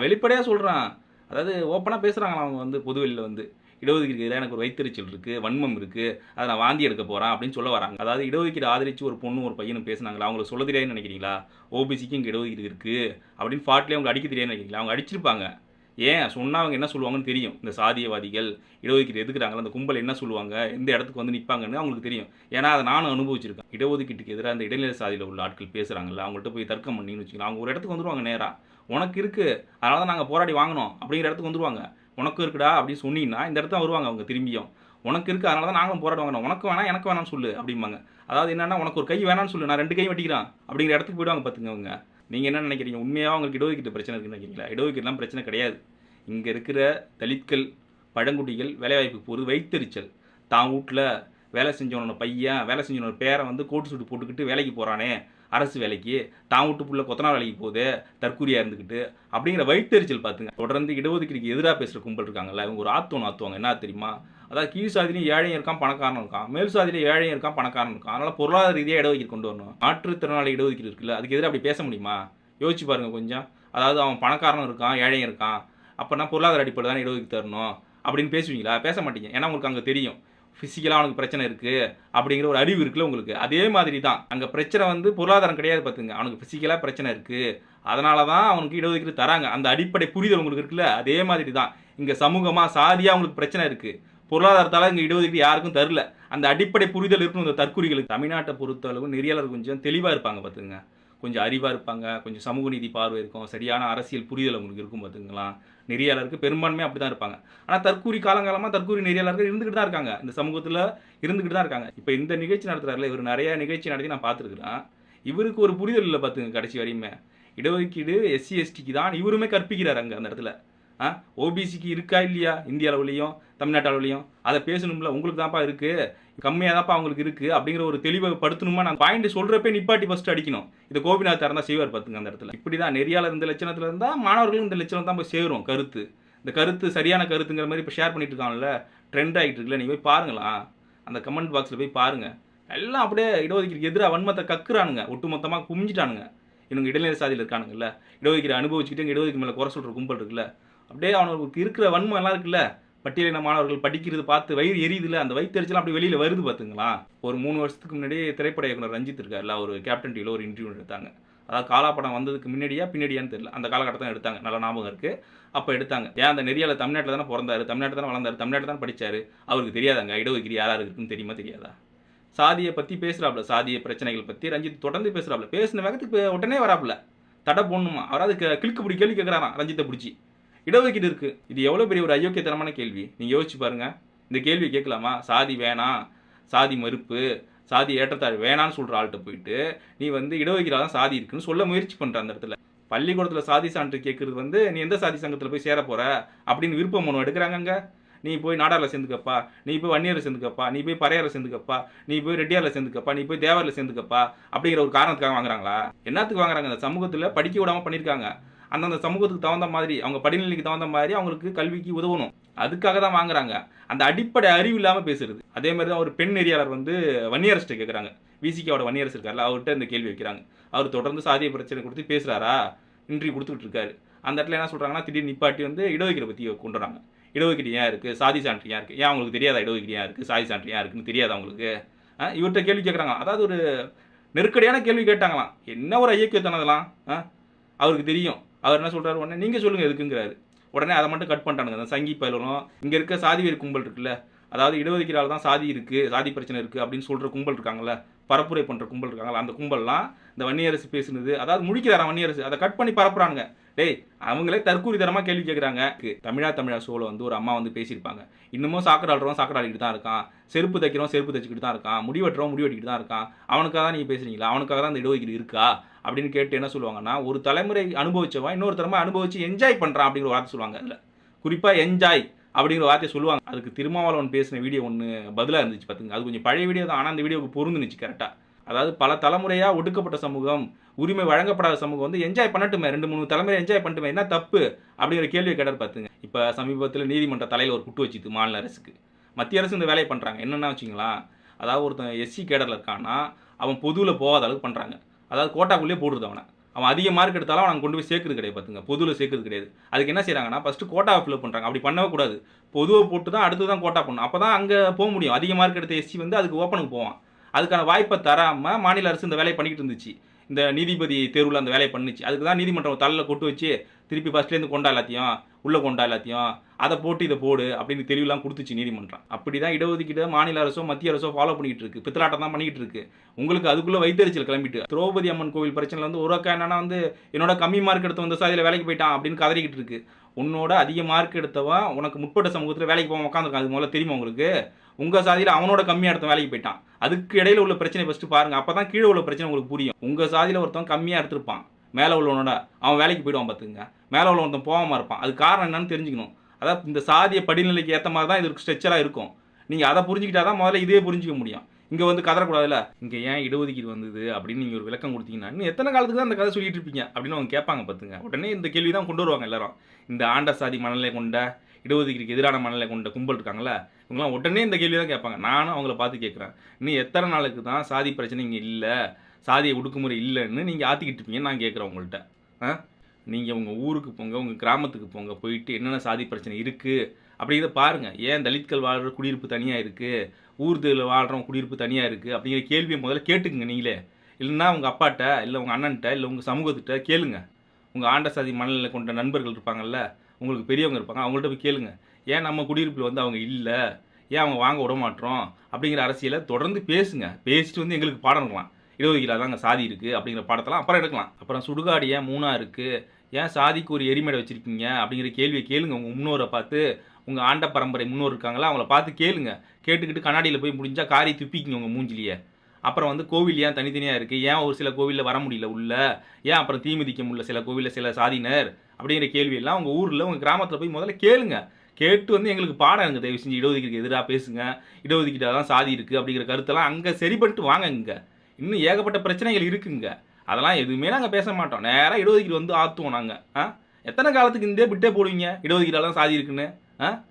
வெளிப்படையாக சொல்கிறான் அதாவது ஓப்பனாக பேசுகிறாங்களா அவங்க வந்து பொதுவெளியில் வந்து? இடஒதுக்கீடு எதிராக எனக்கு ஒரு வைத்தறிச்சல் இருக்குது வன்மம் இருக்குது அதை நான் வாந்தி எடுக்க போகிறேன் அப்படின்னு சொல்ல வராங்க. அதாவது இடஒதுக்கீடு ஆதரித்து ஒரு பொண்ணு ஒரு பையனும் பேசுனாங்களா? அவங்களை சொல்ல தெரியாதுன்னு நினைக்கிறீங்களா? ஓபிசிக்கு இங்கே இடஒதுக்கீடு இருக்குது அப்படின்னு ஃபாட்லேயே அவங்க அடிக்க தெரியாதுன்னு நினைக்கிறீங்களா? அவங்க அடிச்சிருப்பாங்க. ஏன்? சொன்னால் அவங்க என்ன சொல்லுவாங்கன்னு தெரியும். இந்த சாதியவாதிகள் இடஒதுக்கீடு எதுக்குறாங்களோ அந்த கும்பல் என்ன சொல்லுவாங்க? எந்த இடத்துக்கு வந்து நிற்பாங்கன்னு அவங்களுக்கு தெரியும். ஏன்னா அதை நானும் அனுபவிச்சிருக்கேன். இடஒதுக்கீட்டுக்கு எதிராக அந்த இடைநிலை சாதியில் உள்ள ஆட்கள் பேசுகிறாங்கல்ல அவங்கள்ட்ட போய் தர்க்கம் பண்ணின்னு வச்சுக்கலாம் அவங்க ஒரு இடத்துக்கு வந்துருவாங்க நேராக உனக்கு இருக்குது அதனால தான் நாங்கள் போராடி வாங்கினோம். அப்படிங்கிற இடத்துக்கு வந்துருவாங்க. உனக்கு இருக்குடா அப்படின்னு சொன்னீங்கன்னா இந்த இடத்த வருவாங்க அவங்க திரும்பியும். உனக்கு இருக்குது அதனால தான் நாங்களும் போராட வாங்கினோம். உனக்கு வேணாம் எனக்கு வேணாம்னு சொல்லு அப்படிம்பாங்க. அதாவது என்னென்னா உனக்கு ஒரு கை வேணாம்னு சொல்லு. நான் ரெண்டு கை வெட்டிக்கிறேன் அப்படிங்கிற இடத்துக்கு போயிடுவாங்க பார்த்துங்க அவங்க. நீங்கள் என்ன நினைக்கிறீங்க? உண்மையாக உங்களுக்கு இடஒதுக்கீட்டு பிரச்சனை இருக்குன்னு நினைக்கிறீங்களா? இடஒதுக்கீடுலாம் பிரச்சனை கிடையாது. இங்கே இருக்கிற தலித்கள் பழங்குடிகள் வேலைவாய்ப்புக்கு போகிறது வைத்தறிச்சல். தான் வீட்டில் வேலை செஞ்சவனோட பையன் வேலை செஞ்சவனோட பேரை வந்து கோட்டு சூட்டு போட்டுக்கிட்டு வேலைக்கு போகிறானே அரசு வேலைக்கு. தான் விட்டு புள்ள கொத்தனார் வேலைக்கு போகுது தற்கூரியாக இருந்துக்கிட்டு அப்படிங்கிற வயிற்றுச்சல் பார்த்துங்க. தொடர்ந்து இடஒதுக்கீடுக்கு எதிராக பேசுகிற கும்பல் இருக்காங்கல்ல இவங்க ஒரு ஆத்தோன்னு ஆத்துவாங்க. என்ன தெரியுமா? அதாவது கீழ் சாதிலையும் ஏழையும் இருக்கான் பணக்காரனும் இருக்கான். மேல் சாதியில ஏழையும் இருக்கான் பணக்காரன் இருக்கான். அதனால் பொருளாதார ரீதியாக இடஒதுக்கீடு கொண்டு வரணும். மாற்றுத்திறனாளி இடஒதுக்கீடு இருக்குல்ல அதுக்கு எதிராக அப்படி பேச முடியுமா? யோசிச்சு பாருங்க கொஞ்சம். அதாவது அவன் பணக்காரனும் இருக்கான் ஏழையும் இருக்கான். அப்போனா பொருளாதார அடிப்படை தானே இடஒதுக்கீடு தரணும் அப்படின்னு பேசுவீங்களா? பேச மாட்டீங்க. ஏன்னா உங்களுக்கு அங்கே தெரியும். ஃபிசிக்கலாக அவனுக்கு பிரச்சனை இருக்குது அப்படிங்கிற ஒரு அறிவு இருக்குல்ல உங்களுக்கு. அதே மாதிரி தான். அங்கே பிரச்சனை வந்து பொருளாதாரம் கிடையாது பார்த்துங்க. அவனுக்கு ஃபிசிக்கலாக பிரச்சனை இருக்குது அதனால தான் அவனுக்கு இடஒதுக்கீடு தராங்க. அந்த அடிப்படை புரிதல் உங்களுக்கு இருக்குல்ல? அதே மாதிரி தான். இங்கே சமூகமாக சாதியாக அவங்களுக்கு பிரச்சனை இருக்குது பொருளாதாரத்தால் இங்கே இடஒதுக்கீடு யாருக்கும் தரல. அந்த அடிப்படை புரிதல் இருக்கும் இந்த தற்குறிகளுக்கு. தமிழ்நாட்டை பொறுத்தளவு நெறியாளர் கொஞ்சம் தெளிவாக இருப்பாங்க பார்த்துங்க. கொஞ்சம் அறிவாக இருப்பாங்க கொஞ்சம் சமூக நீதி பார்வை இருக்கும் சரியான அரசியல் புரிதல் அவங்களுக்கு இருக்கும் பார்த்துங்களா நெறியாளருக்கு பெரும்பான்மையாக அப்படி தான் இருப்பாங்க. ஆனால் தற்கூரி காலங்காலமாக தற்கூரி நெறியாளர்கள் இருந்துகிட்டு தான் இருக்காங்க. இந்த சமூகத்தில் இருந்துகிட்டு தான் இருக்காங்க. இப்போ இந்த நிகழ்ச்சி நடத்துகிறாரில் இவர் நிறைய நிகழ்ச்சி நடத்தி நான் பார்த்துருக்குறேன். இவருக்கு ஒரு புரிதல் இல்லை பார்த்துங்க கடைசி வரையுமே. இடஒதுக்கீடு எஸ்சி எஸ்டிக்கு தான் இவருமே கற்பிக்கிறார் அங்கே அந்த இடத்துல. ஓபிசிக்கு இருக்கா இல்லையா? இந்திய அளவுலையும் தமிழ்நாட்டு அளவுலையும் அதை பேசணும்ல. உங்களுக்கு தான்ப்பா இருக்குது கம்மியாக தான்ப்பா அவங்களுக்கு இருக்குது அப்படிங்கிற ஒரு தெளிவை படுத்தணுமா? நான் பாயிண்ட் சொல்றப்பே நிப்பாட்டி ஃபஸ்ட்டு அடிக்கணும். இது கோபிநாத் தான் செய்வார் பார்த்துங்க அந்த இடத்துல. இப்படி தான் நெறியாளர் இந்த லட்சணத்தில் இருந்தால் மாணவர்களும் இந்த லட்சணம் தான் போய் சேரும் கருத்து. இந்த கருத்து சரியான கருத்துங்கிற மாதிரி இப்போ ஷேர் பண்ணிட்டு இருக்காங்கல்ல ட்ரெண்ட் ஆகிட்டு இருக்குல்ல நீங்கள் போய் பாருங்களா? அந்த கமெண்ட் பாக்ஸில் போய் பாருங்கள் எல்லாம் அப்படியே இடஒதுக்கீடு எதிராக வன்மத்தை கக்குறானுங்க. ஒட்டுமொத்தமாக குமிஞ்சிட்டானுங்க. இவங்க இடைநிலை சாதியில் இருக்கானுங்கல்ல. இடஒதுக்கீடு அனுபவிச்சுக்கிட்டு இங்கே இடஒதுக்கீடு மேலே குறை சொல்கிற கும்பல் இருக்குல்ல. அப்படியே அவனுக்கு இருக்கிற வன்மம் எல்லாம் இருக்குல்ல பட்டியலின மாணவர்கள் படிக்கிறது பார்த்து வயிறு எரியுதுல அந்த வயிற்றுச்சலாம் அப்படி வெளியில் வருது பார்த்துங்களா ஒரு மூணு வருஷத்துக்கு முன்னாடி திரைப்பட இயக்குனர் ரஞ்சித் இருக்கார்ல ஒரு கேப்டன் டிவியில் ஒரு இன்டர்வியூ எடுத்தாங்க. அதாவது காலா படம் வந்ததுக்கு முன்னாடியா பின்னாடியான்னு தெரியல. அந்த காலகட்டத்தில் எடுத்தாங்க. நல்ல ஞாபகம் இருக்கு. அப்போ எடுத்தாங்க. ஏன் அந்த நெறியால் தமிழ்நாட்டில் தானே பிறந்தாரு? தமிழ்நாட்டில் தானே வளர்ந்தாரு? தமிழ்நாட்டில் தானே படித்தார் அவருக்கு தெரியாதாங்க இடஒதுக்கீடு யாராக இருக்குன்னு தெரியுமா தெரியாதா? சாதியை பற்றி பேசுகிறாப்புல சாதிய பிரச்சனைகள் பற்றி ரஞ்சித் தொடர்ந்து பேசுகிறாப்புல பேசின வேகத்துக்கு உடனே வராப்புல. தடை போடணுமா? அவராது க- கிழக்கு பிடி கேள்வி கேட்குறாராம் ரஞ்சித்தை பிடிச்சி. இடஒதுக்கீடு இருக்கு. இது எவ்வளோ பெரிய ஒரு அயோக்கியத்தனமான கேள்வி. நீங்கள் யோசிச்சு பாருங்க. இந்த கேள்வி கேட்கலாமா? சாதி வேணாம் சாதி மறுப்பு சாதி ஏற்றத்தாழ் வேணான்னு சொல்கிற ஆள்கிட்ட போயிட்டு நீ வந்து இடஒதுக்கீடு தான் சாதி இருக்குன்னு சொல்ல முயற்சி பண்ணுற அந்த இடத்துல. பள்ளிக்கூடத்தில் சாதி சான்று கேட்குறது வந்து நீ எந்த சாதி சங்கத்தில் போய் சேர போகிற அப்படின்னு விருப்பம் மனு எடுக்கிறாங்கங்க நீ போய் நாடாரில் சேர்ந்துக்கப்பா. நீ போய் வன்னியரில் சேர்ந்துக்கப்பா. நீ போய் பறையாரில் சேர்ந்துக்கப்பா. நீ போய் ரெட்டியாரில் சேர்ந்துக்கப்பா. நீ போய் தேவரில் சேர்ந்துக்கப்பா. அப்படிங்கிற ஒரு காரணத்துக்காக வாங்குறாங்களா? என்னத்துக்கு வாங்குறாங்க? இந்த சமூகத்தில் படிக்க விடாமல் பண்ணியிருக்காங்க அந்தந்த சமூகத்துக்கு தகுந்த மாதிரி அவங்க படிநிலைக்கு தகுந்த மாதிரி அவங்களுக்கு கல்விக்கு உதவணும். அதுக்காக தான் வாங்குறாங்க. அந்த அடிப்படை அறிவு இல்லாமல் பேசுறது. அதே மாதிரி தான் ஒரு பெண் நெறியாளர் வந்து வன்னியரசிட்ட கேட்குறாங்க விசிகாவோட வன்னியரசு இருக்கார்ல அவர்கிட்ட இந்த கேள்வி வைக்கிறாங்க. அவர் தொடர்ந்து சாதிய பிரச்சனை கொடுத்து பேசுகிறாரா இன்டர்வியூ கொடுத்துட்டு இருக்காரு அந்த இடத்துல என்ன சொல்கிறாங்கன்னா திடீர்னு நிப்பாட்டி வந்து இடஒதுக்கீடு பற்றி கொண்டு வராங்க இடஒதுக்கீடு ஏன் இருக்குது சாதி சான்று ஏன் இருக்குது ஏன் அவங்களுக்கு தெரியாதா இடஒதுக்கீடு ஏன் இருக்குது சாதி சான்று ஏன் இருக்குன்னு தெரியாதா அவங்களுக்கு? ஆ, இவர்கிட்ட கேள்வி கேட்குறாங்க அதாவது ஒரு நெருக்கடியான கேள்வி கேட்டாங்களாம். என்ன ஒரு ஐயக்கியத்தனதெல்லாம் ஆ? அவருக்கு தெரியும். அவர் என்ன சொல்கிறார் உடனே நீங்கள் சொல்லுங்கள் எதுக்குங்கிறாரு. உடனே அதை மட்டும் கட் பண்ணிட்டானுங்க. அந்த சங்கி பயிலும் இங்கே இருக்க சாதி வேறு கும்பல் இருக்குல்ல அதாவது இடஒதுக்கீடால் தான் சாதி இருக்குது சாதி பிரச்சனை இருக்குது அப்படின்னு சொல்கிற கும்பல் இருக்காங்கல்ல பரப்புரை பண்ணுற கும்பல் இருக்காங்களா அந்த கும்பல்லாம் இந்த வன்னியரசு பேசுனது அதாவது முடிக்கிறாராம் வன்னியரசு அதை கட் பண்ணி பரப்புறானுங்க. டேய் அவங்களே தற்கூரி தரமாக கேள்வி கேட்குறாங்க தமிழா தமிழா ஷோவில் வந்து ஒரு அம்மா வந்து பேசியிருப்பாங்க. இன்னமும் சாக்கடாடுறோம் சாக்கடாடிக்கிட்டு தான் இருக்கான். செருப்பு தைக்கிறோம் செருப்பு தைச்சிக்கிட்டு தான் இருக்கான். முடி முடிவெட்டிக்கிட்டு முடி வெட்டிக்கிட்டு தான் இருக்கான். அவனுக்காக தான் நீங்கள் பேசுறீங்களா? அவனுக்காக தான் இந்த இடஒதுக்கீடு இருக்கா? அப்படின்னு கேட்டு என்ன சொல்லுவாங்கன்னா ஒரு தலைமுறை அனுபவிச்சவன் இன்னொரு தலைமுறை அனுபவிச்சு என்ஜாய் பண்ணுறான் அப்படிங்கிற வார்த்தை சொல்லுவாங்க அதில். குறிப்பாக என்ஜாய் அப்படிங்கிற வார்த்தையை சொல்லுவாங்க. அதுக்கு திருமாவளவன் பேசின வீடியோ ஒன்று பதிலாக இருந்துச்சு பார்த்துங்க அது கொஞ்சம் பழைய வீடியோ தான். ஆனால் அந்த வீடியோவுக்கு பொருந்துனுச்சு கரெக்டாக அதாவது பல தலைமுறையாக ஒடுக்கப்பட்ட சமூகம் உரிமை வழங்கப்படாத சமூகம் வந்து என்ஜாய் பண்ணட்டுமே. ரெண்டு மூணு தலைமுறை என்ஜாய் பண்ணட்டுமே. என்ன தப்பு? அப்படிங்கிற கேள்வியை கேட்டார் பார்த்துங்க இப்போ சமீபத்தில் நீதிமன்ற தலையில் ஒரு குட்டு வச்சுது மாநில அரசுக்கு. மத்திய அரசு இந்த வேலையை பண்ணுறாங்க என்னென்னா வச்சுங்களா? அதாவது ஒருத்தன் எஸ்சி கேடரில் இருக்கான்னா அவன் பொதுவில் போகாத அளவுக்கு பண்ணுறாங்க அதாவது கோட்டாக்குள்ளேயே போடுறது அவனை. அவன் அதிக மார்க் எடுத்தாலும் அவன் கொண்டு போய் சேர்க்கறது கிடையாது பார்த்துங்க பொதுவில் சேர்க்கறது கிடையாது. அதுக்கு என்ன செய்கிறாங்கன்னா ஃபஸ்ட்டு கோட்டாவை ஃபில் பண்ணுறாங்க அப்படி பண்ணவே கூடாது. பொதுவை போட்டு தான் அடுத்து தான் கோட்டா பண்ணணும். அப்போ தான் அங்கே போக முடியும். அதிக மார்க் எடுத்த எஸ்சி வந்து அதுக்கு ஓப்பனுக்கு போவான். அதுக்கான வாய்ப்பை தராமல் மாநில அரசு இந்த வேலையை பண்ணிக்கிட்டு இருந்துச்சு. இந்த நீதிபதி தேர்வில் அந்த வேலையை பண்ணுச்சு. அதுக்கு தான் நீதிமன்றம் தலையில் கொட்டு வச்சு திருப்பி ஃபஸ்ட்லேருந்து கொண்டா எல்லாத்தையும் உள்ளே கொண்டா எல்லாத்தையும் அதை போட்டு இதை போடு அப்படின்னு தெளிவுலாம் கொடுத்துச்சு நீதிமன்றம். அப்படி தான் இடஒதுக்கீடு மாநில அரசோ மத்திய அரசோ ஃபாலோ பண்ணிக்கிட்டு இருக்கு. பித்தலாட்டம் தான் பண்ணிக்கிட்டு இருக்கு. உங்களுக்கு அதுக்குள்ளே வைத்தறிச்சல் கிளம்பிட்டு. திரௌபதி அம்மன் கோவில் பிரச்சனையில் வந்து ஒரு அக்கா என்னன்னா வந்து என்னோட கம்மி மார்க் எடுத்த வந்து சாதியில் வேலைக்கு போயிட்டான் அப்படின்னு கதறிக்கிட்டு இருக்கு. உன்னோட அதிக மார்க் எடுத்தவன் உனக்கு முற்பட்ட சமூகத்தில் வேலைக்கு போக உட்காந்துருக்கான் அது முதல்ல தெரியுமா உங்களுக்கு? உங்கள் சாதியில் அவனோட கம்மியாக எடுத்த வேலைக்கு போயிட்டான். அதுக்கு இடையில உள்ள பிரச்சனை ஃபஸ்ட்டு பாருங்க. அப்போ தான் கீழே உள்ள பிரச்சனை உங்களுக்கு புரியும். உங்கள் சாதியில் ஒருத்தன் கம்மியாக எடுத்திருப்பான். மேலே உள்ளவனோட அவன் வேலைக்கு போயிடுவான் பார்த்துங்க மேலே உள்ளவன் போகாமல் இருப்பான். அது காரணம் என்னன்னு தெரிஞ்சுக்கணும். அதாவது இந்த சாதிய படிநிலைக்கு ஏற்ற மாதிரி தான் இது ஸ்ட்ரெச்சராக இருக்கும். நீங்கள் அதை புரிஞ்சுக்கிட்டா தான் முதல்ல இதே புரிஞ்சிக்க முடியும். இங்கே வந்து கதறக்கூடாதுல்ல? இங்கே ஏன் இடஒதுக்கீடு வந்தது அப்படின்னு நீங்கள் ஒரு விளக்கம் கொடுத்தீங்கன்னா இன்னும் எத்தனை காலத்துக்கு தான் அந்த கதை சொல்லிட்டு இருப்பீங்க அப்படின்னு அவங்க கேட்பாங்க பார்த்துங்க உடனே இந்த கேள்வி தான் கொண்டு வருவாங்க எல்லாரும். இந்த ஆண்ட சாதி மனநிலை கொண்ட இடஒதுக்கீடுக்கு எதிரான மனநிலை கொண்ட கும்பல் இருக்காங்கல்ல இவங்களாம் உடனே இந்த கேள்வி தான் கேட்பாங்க. நானும் அவங்கள பார்த்து கேட்குறேன். இன்னும் எத்தனை நாளுக்கு தான் சாதி பிரச்சனை இங்கே இல்லை? சாதிய ஒடுக்குமுறை இல்லைன்னு நீங்கள் ஆற்றிக்கிட்டு இருப்பீங்கன்னு நான் கேட்குறேன் உங்கள்கிட்ட ஆ? நீங்கள் உங்கள் ஊருக்கு போங்க உங்கள் கிராமத்துக்கு போங்க போயிட்டு என்னென்ன சாதி பிரச்சனை இருக்குது அப்படிங்கிறத பாருங்கள் ஏன் தலித்கள் வாழ்கிற குடியிருப்பு தனியாக இருக்குது ஊர்தில் வாழ்கிறவங்க குடியிருப்பு தனியாக இருக்குது அப்படிங்கிற கேள்வியை முதல்ல கேட்டுக்குங்க நீங்களே. இல்லைன்னா உங்கள் அப்பாட்ட இல்லை உங்கள் அண்ணன்ட்ட இல்லை உங்கள் சமூகத்திட்ட கேளுங்க. உங்கள் ஆண்ட சாதி மனநிலை கொண்ட நண்பர்கள் இருப்பாங்கல்ல உங்களுக்கு பெரியவங்க இருப்பாங்க அவங்கள்ட்ட போய் கேளுங்க. ஏன் நம்ம குடியிருப்பில் வந்து அவங்க இல்லை? ஏன் அவங்க வாங்க விட மாட்டோம் அப்படிங்கிற அரசியலை தொடர்ந்து பேசுங்க. பேசிட்டு வந்து எங்களுக்கு பாடம் இருக்கலாம் தான் தாங்க சாதி இருக்குது அப்படிங்கிற படத்தெல்லாம் அப்புறம் எடுக்கலாம். அப்புறம் சுடுகாடு ஏன் மூணாக இருக்குது ஏன் சாதிக்கு ஒரு எரிமேடை வச்சுருக்கீங்க அப்படிங்கிற கேள்வியை கேளுங்க. உங்கள் முன்னோரை பார்த்து உங்கள் ஆண்ட பரம்பரை முன்னோர் இருக்காங்களா அவங்கள பார்த்து கேளுங்க. கேட்டுக்கிட்டு கண்ணாடியில் போய் முடிஞ்சால் காரி துப்பிக்கிங்க உங்கள் மூஞ்சிலேயே. அப்புறம் வந்து கோவில் ஏன் தனித்தனியாக இருக்குது ஏன் ஒரு சில கோவிலில் வர முடியல உள்ள? ஏன் அப்புறம் தீமிதிக்க முடியல சில கோவிலில் சில சாதியினர்? அப்படிங்கிற கேள்வியெல்லாம் உங்கள் ஊரில் உங்கள் கிராமத்தில் போய் முதல்ல கேளுங்க. கேட்டு வந்து எங்களுக்கு பாடம் எனக்கு தயவு செஞ்சு இடஒதுக்கீடுக்கு எதிராக பேசுங்க. இடஒதுக்கீடாக தான் சாதி இருக்குது அப்படிங்கிற கருத்தெல்லாம் அங்கே சரி பண்ணிட்டு வாங்க இங்கே. இன்னும் ஏகப்பட்ட பிரச்சனைகள் இருக்குங்க. அதெல்லாம் எதுவுமே நாங்கள் பேச மாட்டோம். நேராக இடஒதுக்கீடு வந்து ஆற்றுவோம் நாங்கள் ஆ? எத்தனை காலத்துக்கு இந்தே விட்டே போடுவீங்க? இடஒதுக்கீடெல்லாம் சாதி இருக்குன்னு. ஆ?